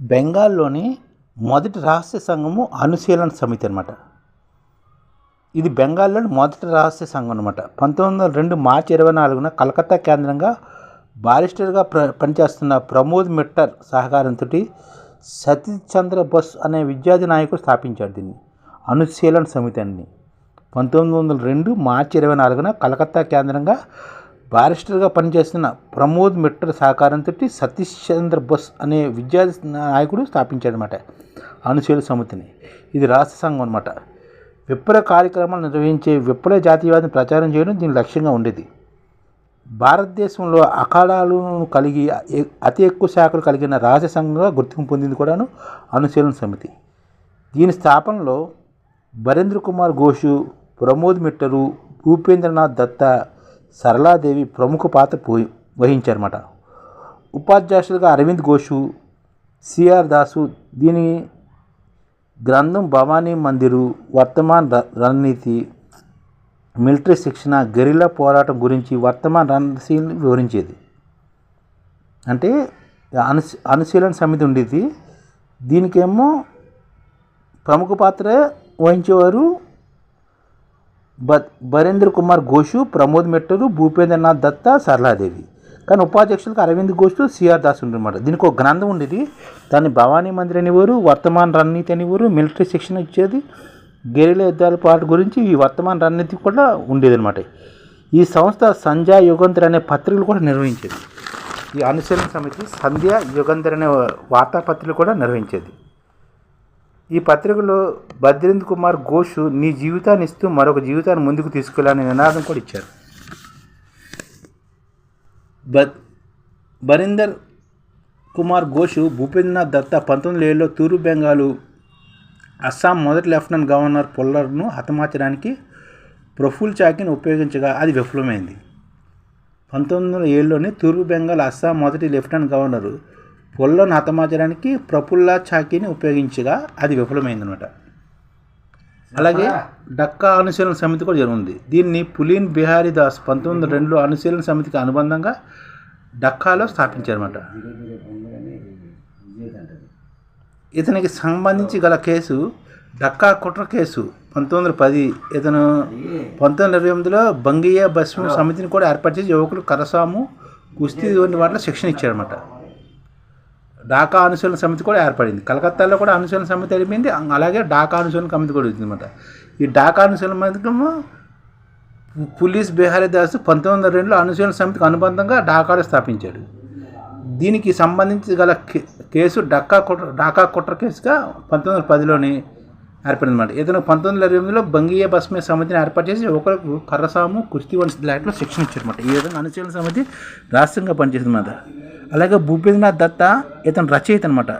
బెంగాల్లోని మొదటి రహస్య సంఘము అనుశీలన సమితి అనమాట ఇది బెంగాల్లోని మొదటి రహస్య సంఘం అనమాట పంతొమ్మిది వందల రెండు మార్చి ఇరవై నాలుగున కలకత్తా కేంద్రంగా బారిస్టర్గా ప్ర పనిచేస్తున్న ప్రమోద్ మిట్టర్ సహకారంతో సతీష్ చంద్ర బోస్ అనే విద్యార్థి నాయకుడు స్థాపించాడు దీన్ని. అనుశీలన సమితి అని పంతొమ్మిది వందల రెండు మార్చి ఇరవై నాలుగున కలకత్తా కేంద్రంగా బారిస్టర్గా పనిచేస్తున్న ప్రమోద్ మిట్టర్ సహకారంతో సతీష్ చంద్ర బోస్ అనే విద్యార్థి నాయకుడు స్థాపించాడనమాట అనుశీల సమితిని. ఇది రాష్ట్ర సంఘం అనమాట విప్లవ కార్యక్రమాలు నిర్వహించే విప్లవ జాతీయవాదిని ప్రచారం చేయడం దీని లక్ష్యంగా ఉండేది. భారతదేశంలో అఖాడాలను కలిగి అతి ఎక్కువ శాఖలు కలిగిన రాజ సంఘంగా గుర్తింపు పొందింది కూడాను అనుశీలన సమితి. దీని స్థాపనలో బరేంద్ర కుమార్ ఘోషు ప్రమోద్ మిట్టరు భూపేంద్రనాథ్ దత్త సరళాదేవి ప్రముఖ పాత్ర పోయి వహించారన్నమాట. ఉపాధ్యాయులుగా అరవింద్ ఘోషు సిఆర్ దాసు దీని గ్రంథం భవానీ మందిరు వర్తమాన్ ర- రణనీతి మిలిటరీ శిక్షణ గెరిలా పోరాటం గురించి వర్తమాన రణశీలని వివరించేది. అంటే అను అనుశీలన సమితి ఉండేది. దీనికేమో ప్రముఖ పాత్ర వహించేవారు బరేంద్ర కుమార్ ఘోషు ప్రమోద్ మెట్టరు భూపేంద్రనాథ్ దత్త సరళాదేవి. కానీ ఉపాధ్యక్షులకు అరవింద్ ఘోష్ సిఆర్ దాస్ ఉండనమాట దీనికి ఒక గ్రంథం ఉండేది. దాన్ని భవానీ మందిర్ అనేవారు వర్తమాన రణనీతి అనేవారు మిలిటరీ శిక్షణ ఇచ్చేది. గెరిల యుద్ధాల పాట గురించి ఈ వర్తమాన రణనీతి కూడా ఉండేదన్నమాట. ఈ సంస్థ సంధ్యా యుగంధర్ అనే పత్రికలు కూడా నిర్వహించేది. ఈ అనుసరణ సమితి సంధ్యా యుగంధర్ అనే వార్తాపత్రికలు కూడా నిర్వహించేది. ఈ పత్రికలో బద్రీంద్ర కుమార్ ఘోష్ నీ జీవితాన్ని ఇస్తూ మరొక జీవితాన్ని ముందుకు తీసుకెళ్ళాలని నినాదం కూడా ఇచ్చారు. బ బరీందర్ కుమార్ ఘోష్ భూపేంద్రనాథ్ దత్త పంతొమ్మిది ఏళ్ళలో తూర్పు బెంగాలు అస్సాం మొదటి లెఫ్టినెంట్ గవర్నర్ పొల్లర్ను హతమార్చడానికి ప్రఫుల్ చాకిని ఉపయోగించగా అది విఫలమైంది. పంతొమ్మిది వందల ఏడులోనే తూర్పు బెంగాల్ అస్సాం మొదటి లెఫ్టినెంట్ గవర్నరు పొల్లను హతమార్చడానికి ప్రఫుల్లా చాకీని ఉపయోగించగా అది విఫలమైందనమాట అలాగే డక్కా అనుశీలన సమితి కూడా జరిగింది. దీన్ని పులీన్ బిహారీ దాస్ పంతొమ్మిది వందల రెండులో అనుశీలన సమితికి అనుబంధంగా డక్కాలో స్థాపించారన్నమాట. ఇతనికి సంబంధించి గల కేసు డక్కా కుట్ర కేసు పంతొమ్మిది వందల పది ఇతను పంతొమ్మిది వందల ఇరవై ఎనిమిదిలో బంగియా బస్ము సమితిని కూడా ఏర్పాటు చేసి యువకులు కరసాము కుస్తీ వంటి వాటిలో శిక్షణ ఇచ్చారన్నమాట. ఢాకా అనుశీలన సమితి కూడా ఏర్పడింది. కలకత్తాలో కూడా అనుశీలన సమితి ఏర్పడింది. అలాగే ఢాకా అనుశీలన సమితి కూడా వచ్చింది అనమాట ఈ ఢాకా అనుశీలన సమితికేమో పులీస్ బిహారీ దాస్ పంతొమ్మిది వందల రెండులో అనుశీలన సమితికి అనుబంధంగా ఢాకాలో స్థాపించాడు. దీనికి సంబంధించి గల కేసు డక్కా కుట్ర ఢాకా కుట్ర కేసుగా పంతొమ్మిది వందల పదిలోని ఏర్పడింది అనమాట ఇతను పంతొమ్మిది వందల ఇరవై ఎనిమిదిలో బంగీయ బస్మే సమితిని ఏర్పాటు చేసి ఒకరికి కర్రసాము కుస్తీ వంటి లాంటిలో శిక్షణ ఇచ్చారన్నమాట. ఈ విధంగా అనుశీలన సమితి రాష్ట్రంగా పనిచేసింది అనమాట అలాగే భూపేంద్రనాథ్ దత్త ఇతను రచయిత అనమాట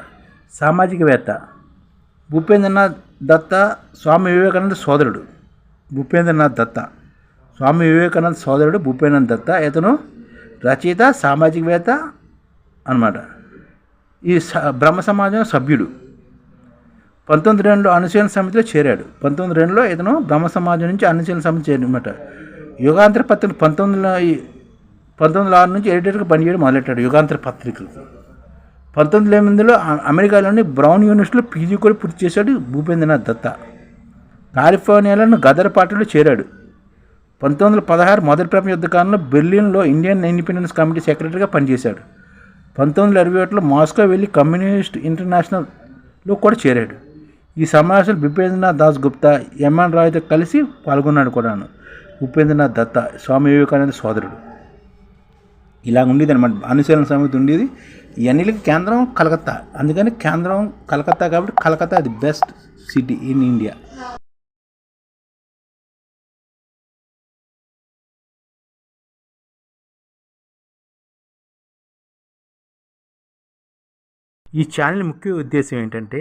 సామాజికవేత్త. భూపేంద్రనాథ్ దత్త స్వామి వివేకానంద సోదరుడు. భూపేంద్రనాథ్ దత్త. స్వామి వివేకానంద సోదరుడు భూపేంద్రనాథ్ దత్త. ఇతను రచయిత సామాజికవేత్త అన్నమాట. ఈ స బ్రహ్మ సమాజం సభ్యుడు. పంతొమ్మిది రెండులో అనుశీలన సమితిలో చేరాడు. పంతొమ్మిది రెండులో ఇతను బ్రహ్మ సమాజం నుంచి అనుశీలన సమితి చేరనమాట. యుగాంతర పత్రిక పంతొమ్మిది పంతొమ్మిది వందల ఆరు నుంచి ఎడిటర్గా పనిచేయడం మొదలెట్టాడు యుగాంతర పత్రికలు. పంతొమ్మిది ఎనిమిదిలో అమెరికాలోని బ్రౌన్ యూనివర్సిటీలో పీజీ కూడా పూర్తి చేశాడు భూపేంద్రనాథ్ దత్త. కాలిఫోర్నియాలోని గదర్ పార్టీలో చేరాడు. పంతొమ్మిది వందల పదహారు మొదటి ప్రపంచ యుద్ధ కాలంలో బెర్లిన్లో ఇండియన్ ఇండిపెండెన్స్ కమిటీ సెక్రటరీగా పనిచేశాడు. పంతొమ్మిది వందల ఇరవై ఒకటిలో మాస్కో వెళ్ళి కమ్యూనిస్ట్ ఇంటర్నేషనల్లో కూడా చేరాడు. ఈ సమావేశంలో భూపేంద్రనాథ్ దాస్ గుప్తా ఎంఎన్ రాయ్తో కలిసి పాల్గొన్నాడు కూడాను. ఉపేంద్రనాథ్ దత్త స్వామి వివేకానంద సోదరుడు. ఇలా ఉండేది అనమాట అనుశీలన సమితి ఉండేది. ఇవన్నిటికి కేంద్రం కలకత్తా. అందుకని కేంద్రం కలకత్తా కాబట్టి Calcutta the best city in India. ఈ ఛానల్ ముఖ్య ఉద్దేశం ఏంటంటే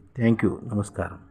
Thank you. నమస్కారం.